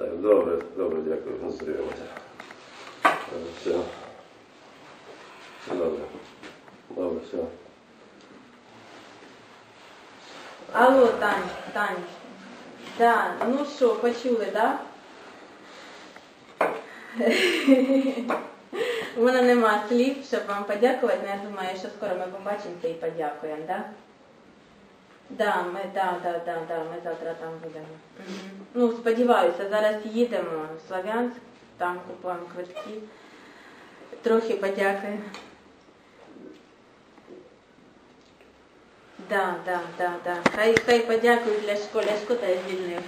Добре, добре, дякую. Е, Все. Добре. Добре, все. Алло, Тань, Тань. Да, ну що, почули, да? У мене нема слів, щоб вам подякувати, але я думаю, що скоро ми побачимося і подякуємо, да? Да, ми, да, да, да, да, ми завтра там будемо. Мгм. Ну, сподіваюся, зараз їдемо в Слов'янськ, там купуємо квитки. Трохи подякуємо. Да, да, да, да. Хай, хай подякують Ляшко, Ляшко та звільнив.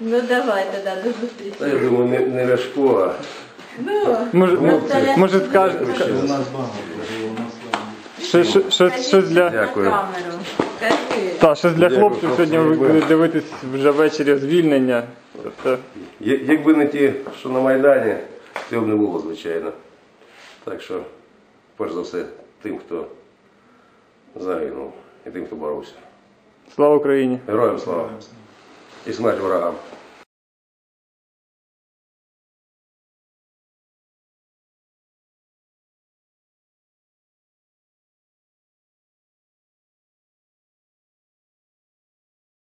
Ну давай тоді, до зустрічі. Я думаю, не, не Ляшко, а Ну, Може, ну, це Ляшко. може скаже, Ще У нас багато що, що, що, щось для, Дякую. Та, щось для Дякую, хлопців сьогодні ви якби- будете дивитись вже ввечері звільнення. Тобто, Я- Якби не ті, що на Майдані, цього б не було, звичайно. Так що, перш за все, тим, хто загинув, і тим, хто боровся. слава Україні! Героям слава і смерть ворогам.